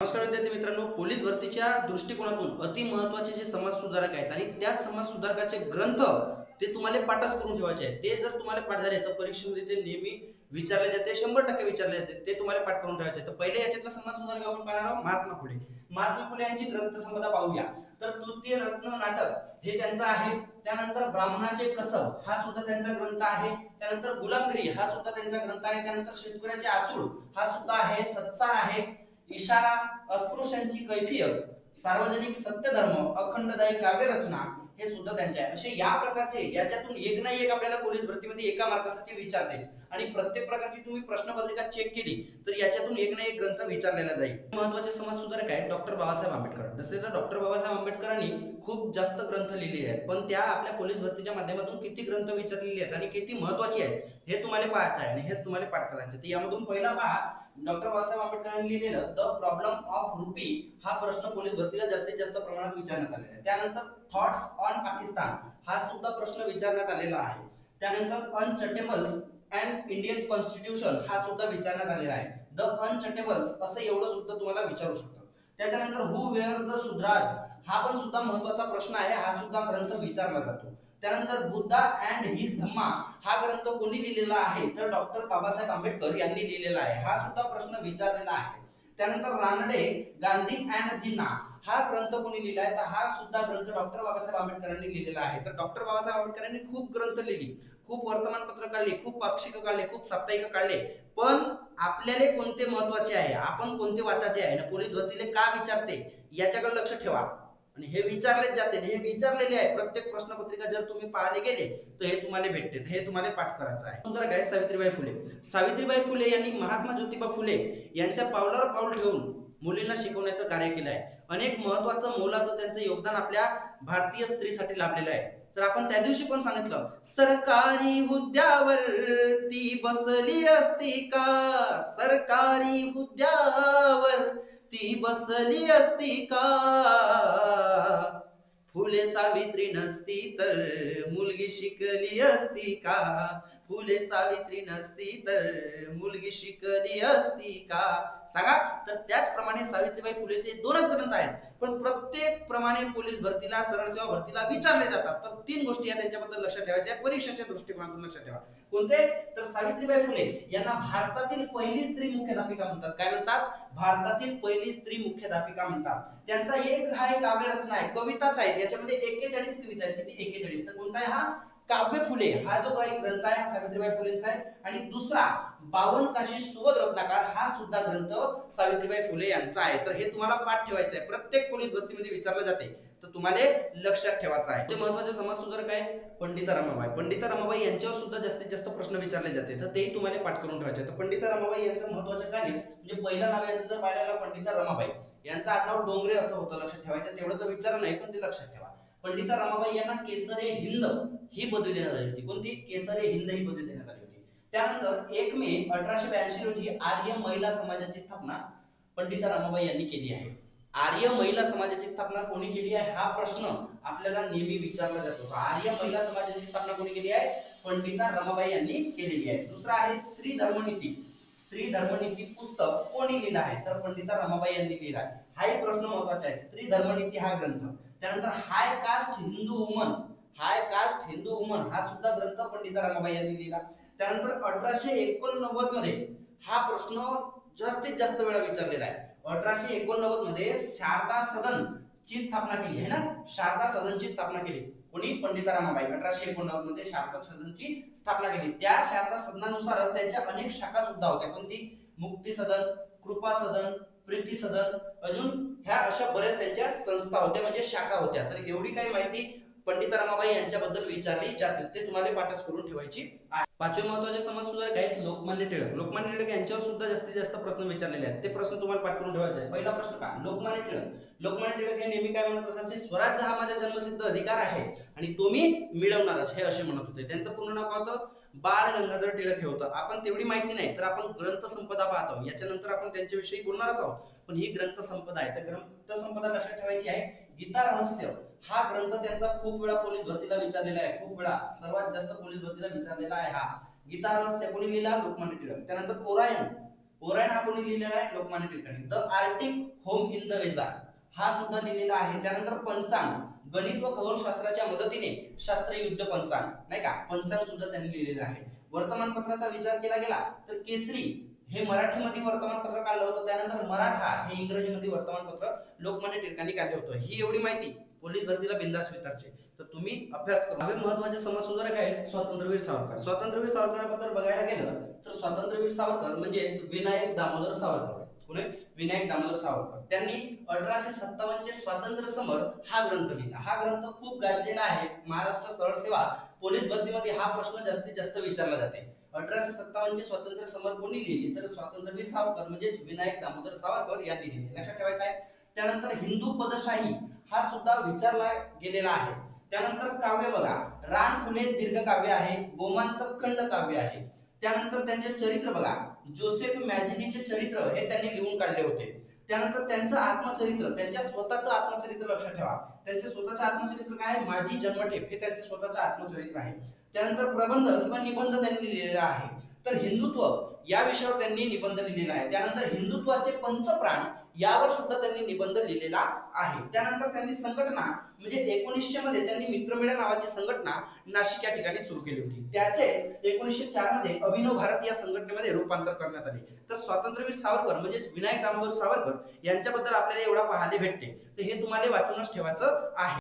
नमस्कार विद्यार्थी मित्रांनो पोलीस भरतीच्या दृष्टिकोनातून अति महत्त्वाचे जे समाज सुधारक आहेत आणि त्या समाज सुधारकाचे ग्रंथ ते तुम्हाला पाठच करून ठेवायचे आहेत. ते जर तुम्हाला पाठ झाले तर परीक्षेमध्ये ते नेहमी विचारले जाते शंभर टक्के विचारले जाते. ते तुम्हाला पाठ करून ठेवायचे तर पहिले याच्यातला समाज सुधारक आपण पाहणार आहोत महात्मा फुले. महात्मा फुले यांची ग्रंथ संपदा पाहूया. तर तृतीय रत्न नाटक हे त्यांचं आहे. त्यानंतर ब्राह्मणाचे कसब हा सुद्धा त्यांचा ग्रंथ आहे. त्यानंतर गुलामगिरी हा सुद्धा त्यांचा ग्रंथ आहे. त्यानंतर शेतकऱ्याचे आसूळ हा सुद्धा आहे सत्सार आहे. इशारा अस्पृश्यांची कैफियत सार्वजनिक सत्यधर्म अखंडदायी काव्य रचना हे सुद्धा त्यांचे आहे असे या प्रकारचे याच्यातून एक ना एक आपल्याला पोलीस भरतीमध्ये एका मार्कासाठी विचारतेच आणि प्रत्येक प्रकारची तुम्ही प्रश्नपत्रिका चेक केली तर याच्यातून एक ना एक ग्रंथ विचारलेला जाईल. महत्त्वाचे समाज सुधारक आहे डॉक्टर बाबासाहेब आंबेडकर. जसे तर डॉक्टर बाबासाहेब आंबेडकरांनी खूप जास्त ग्रंथ लिहिले आहेत. पण त्या आपल्या पोलीस भरतीच्या माध्यमातून किती ग्रंथ विचारलेले आहेत आणि किती महत्त्वाचे आहेत हे तुम्हाला पाहायचं आहे आणि हेच तुम्हाला पाठ करायचे तर यामधून पहिला पहा डॉक्टर बाबासाहेब आंबेडकरांनी लिहिलेलं द प्रॉब्लेम ऑफ रुपी हा प्रश्न पोलीस भरतीला जास्तीत जास्त प्रमाणात विचारण्यात आलेला आहे. त्यानंतर थॉट्स ऑन पाकिस्तान हा सुद्धा प्रश्न विचारण्यात आलेला आहे. त्यानंतर अनचटेबल्स अँड इंडियन कॉन्स्टिट्यूशन हा सुद्धा विचारण्यात आलेला आहे. द अनचटेबल्स असं एवढं सुद्धा तुम्हाला विचारू शकतो. त्याच्यानंतर हु वेअर द सुद्राज हा पण सुद्धा महत्त्वाचा प्रश्न आहे. हा सुद्धा ग्रंथ विचारला जातो. त्यानंतर बुद्धा अँड हिज धम्मा हा ग्रंथ कोणी लिहिलेला आहे? तर डॉक्टर बाबासाहेब आंबेडकर यांनी लिहिलेला आहे. हा सुद्धा प्रश्न विचारलेला आहे. त्यानंतर रानडे गांधी अँड जिन्ना हा ग्रंथ कोणी लिहिला आहे? तर हा सुद्धा ग्रंथ डॉक्टर बाबासाहेब आंबेडकरांनी लिहिलेला आहे. तर डॉक्टर बाबासाहेब आंबेडकरांनी खूप ग्रंथ लिहिली. खूप वर्तमानपत्र काढले खूप पाक्षिक काढले खूप साप्ताहिक काढले. पण आपल्याला कोणते महत्त्वाचे आहे? आपण कोणते वाचायचे आहे? आणि पोलीस भरतीले का विचारते? याच्याकडे लक्ष ठेवा. आणि हे विचारलेच जाते हे विचारलेले आहे. प्रत्येक प्रश्नपत्रिका जर तुम्ही पाहायला गेले तर हे तुम्हाला भेटते. हे तुम्हाला पाठ करायचं आहे. सुंदर काय सावित्रीबाई फुले. सावित्रीबाई फुले यांनी महात्मा ज्योतिबा फुले यांच्या पावलावर पाऊल ठेवून मुलींना शिकवण्याचं कार्य केलं आहे. अनेक महत्वाचं मोलाचं त्यांचं योगदान आपल्या भारतीय स्त्रीसाठी लाभलेलं आहे. तर आपण त्या दिवशी पण सांगितलं सरकारी हुद्द्यावर ती बसली असती का? सरकारी हुद्द्यावर ती बसली असती का? फुले सावित्री नसती तर मुलगी शिकली असती का? फुले सावित्री नसती तर मुलगी शिकली असती का? सांगा. तर त्याचप्रमाणे सावित्रीबाई फुलेचे दोनच ग्रंथ आहेत. पण प्रत्येक प्रमाणे पोलीस भरतीला सरळ सेवा भरतीला विचारले जातात. तर तीन गोष्टी या त्यांच्याबद्दल लक्षात ठेवायच्या परीक्षेच्या दृष्टिकोनातून लक्षात ठेवा. कोणते? तर सावित्रीबाई फुले यांना भारतातील पहिली स्त्री मुख्याध्यापिका म्हणतात. काय म्हणतात? भारतातील पहिली स्त्री मुख्याध्यापिका म्हणतात. त्यांचा एक हा एक काव्य रचना आहे. कविताच आहेत. याच्यामध्ये एक्केचाळीस कविता आहेत. किती? एकेचाळीस. तर कोणता आहे हा? काव्य फुले हा जो काही ग्रंथ आहे हा सावित्रीबाई फुलेंचा आहे. आणि दुसरा बावन काशी सुबोध रत्नाकार हा सुद्धा ग्रंथ सावित्रीबाई फुले यांचा आहे. तर हे तुम्हाला पाठ ठेवायचं आहे. प्रत्येक पोलीस भरतीमध्ये विचारलं जाते. तर तुम्हाला लक्षात ठेवायचं आहे. ते महत्त्वाचे समाज सुधारक आहे पंडिता रमाबाई पंडिता रमाबाई यांच्यावर सुद्धा जास्तीत जास्त प्रश्न विचारले जाते. तर तेही तुम्हाला पाठ करून ठेवायचे तर पंडिता रमाबाई यांचं महत्वाचं कार्य म्हणजे पहिलं नाव यांचं जर पाहिलं पंडिता रमाबाई यांचं आडनाव डोंगरे असं होतं लक्षात ठेवायचं. तेवढं तर विचारलं नाही पण ते लक्षात ठेवा. पंडिता रमाबाई यांना केसरे हिंद ही पदवी देण्यात आली होती. कोणती? केसरे हिंद ही पदवी देण्यात आली होती. त्यानंतर एक मे अठराशे ब्याऐंशी रोजी आर्य महिला समाजाची स्थापना पंडिता रमाबाई यांनी केली आहे. आर्य महिला समाजाची स्थापना कोणी केली आहे? हा प्रश्न आपल्याला नेहमी विचारला जातो. आर्य महिला समाजाची स्थापना कोणी केली आहे? पंडिता रमाबाई यांनी केलेली आहे. दुसरा आहे स्त्री धर्मनीती स्त्री धर्मनीती पुस्तक कोणी लिहिलं आहे? तर पंडिता रमाबाई यांनी लिहिलं आहे. हा एक प्रश्न महत्त्वाचा आहे. स्त्री धर्मनीती हा ग्रंथ. त्यानंतर high caste Hindu woman high caste Hindu woman हा सुद्धा ग्रंथ पंडिता रमाबाई यांनी लिहिला. त्यानंतर अठराशे एकोणनव्वदमध्ये हा प्रश्न जास्तीत जास्त वेळा विचारलेला आहे. अठराशे एकोणनव्वदमध्ये शारदा सदन ची स्थापना केली आहे ना? शारदा सदनची स्थापना केली. कोणी? पंडिता रमाबाई. अठराशे एकोणनव्वदमध्ये शारदा सदनची स्थापना केली. त्या शारदा सदनानुसार त्यांच्या अनेक शाखा सुद्धा होत्या. कोणती? मुक्ती सदन कृपा सदन प्रीती सदन अजून ह्या अशा बऱ्याच त्यांच्या संस्था होत्या म्हणजे शाखा होत्या. तर एवढी काही माहिती पंडित रमाबाई यांच्याबद्दल विचारली जाते ते तुम्हाला पाठच करून ठेवायची आहे. पाचवे महत्त्वाचे समाज सुधारक आहेत लोकमान्य टिळक. लोकमान्य टिळक यांच्यावर सुद्धा जास्तीत जास्त प्रश्न विचारलेले आहेत. ते प्रश्न तुम्हाला पाठ करून ठेवायचे आहे पहिला प्रश्न का लोकमान्य टिळक. लोकमान्य टिळक हे नेहमी काय म्हणत असायचे स्वराज्य हा माझा जन्मसिद्ध अधिकार आहे आणि तो मी मिळवणारच हे असे म्हणत होते. त्यांचं पूर्ण नाव काय होतं? बाळ गंगाधर टिळक हे होतं. आपण तेवढी माहिती नाही तर आपण ग्रंथसंपदा पाहतो याच्यानंतर आपण त्यांच्याविषयी बोलणारच आहोत. पण ही ग्रंथ संपदा आहे. तर ग्रंथ संपदा लक्षात ठेवायची आहे. गीता रहस्य हा ग्रंथ त्यांचा खूप वेळा पोलीस भरतीला विचारलेला आहे. खूप वेळा सर्वात जास्त पोलीस भरतीला विचारलेला आहे हा. गीता रहस्य कोणी लिहिला? लोकमान्य टिळक. त्यानंतर ओरायन. ओरायन हा कोणी लिहिलेला आहे? लोकमान्य टिळकांनी. The Arctic home in the Vedas हा सुद्धा लिहिलेला आहे. त्यानंतर पंचांग. गणित व खगोलशास्त्राच्या मदतीने शास्त्र युद्ध पंचांग नाही का? पंचांग सुद्धा त्यांनी लिहिलेलं आहे. वर्तमानपत्राचा विचार केला गेला तर केसरी हे मराठीमध्ये वर्तमानपत्र काढलं होतं. त्यानंतर मराठा हे इंग्रजीमध्ये वर्तमानपत्र लोकमान्य टिळकांनी काढलं होतं. ही एवढी माहिती पोलीस भरतीला बिंदास विचारचे तर तुम्ही अभ्यास करा. हवे महत्त्वाचे समाजसुधारक आहेत स्वातंत्र्यवीर सावरकर. स्वातंत्र्यवीर सावरकराबद्दल बघायला गेलं तर स्वातंत्र्यवीर सावरकर म्हणजेच विनायक दामोदर सावरकर. कोण विनायक दामोदर सावरकर. त्यांनी अठराशे सत्तावन्नचे स्वातंत्र्य समर हा ग्रंथ लिहिला. हा ग्रंथ खूप गाजलेला आहे. महाराष्ट्र सरळ सेवा पोलीस भरतीमध्ये हा प्रश्न जास्तीत जास्त विचारला जाते. अठराशे सत्तावन्नचे स्वातंत्र्य समर कोणी लिहिली? तर स्वातंत्र्यवीर सावरकर म्हणजेच विनायक दामोदर सावरकर यांनी लिहिली लक्षात ठेवायचं आहे. त्यानंतर हिंदू पदशाही हा सुद्धा विचारला गेलेला आहे. त्यानंतर काव्य बघा. रान फुले दीर्घ काव्य आहे. गोमांतक खंड काव्य आहे. त्यानंतर त्यांचे चरित्र बघा. जोसेफ मॅजिनीचे चरित्र हे त्यांनी लिहून काढले होते. त्यानंतर त्यांचं आत्मचरित्र त्यांच्या स्वतःचं आत्मचरित्र लक्षात ठेवा. त्यांचे स्वतःचं आत्मचरित्र काय आहे? माझी जन्मठेप हे त्यांचे स्वतःचं आत्मचरित्र आहे. त्यानंतर प्रबंध किंवा निबंध त्यांनी लिहिलेला आहे. तर हिंदुत्व या विषयावर त्यांनी निबंध लिहिलेला आहे. त्यानंतर हिंदुत्वाचे पंचप्राण यावर सुद्धा त्यांनी निबंध लिहिलेला आहे. त्यानंतर त्यांनी संघटना म्हणजे एकोणीसशे मध्ये त्यांनी मित्रमेळा नावाची संघटना नाशिक या ठिकाणी सुरू केली होती. त्याचेच एकोणीसशे चारमध्ये अभिनव भारत या संघटनेमध्ये रूपांतर करण्यात आले. तर स्वातंत्र्यवीर सावरकर म्हणजेच विनायक दामोदर सावरकर यांच्याबद्दल आपल्याला एवढा पाहायला भेटते. तर हे तुम्हाला वाचूनच ठेवायचं आहे.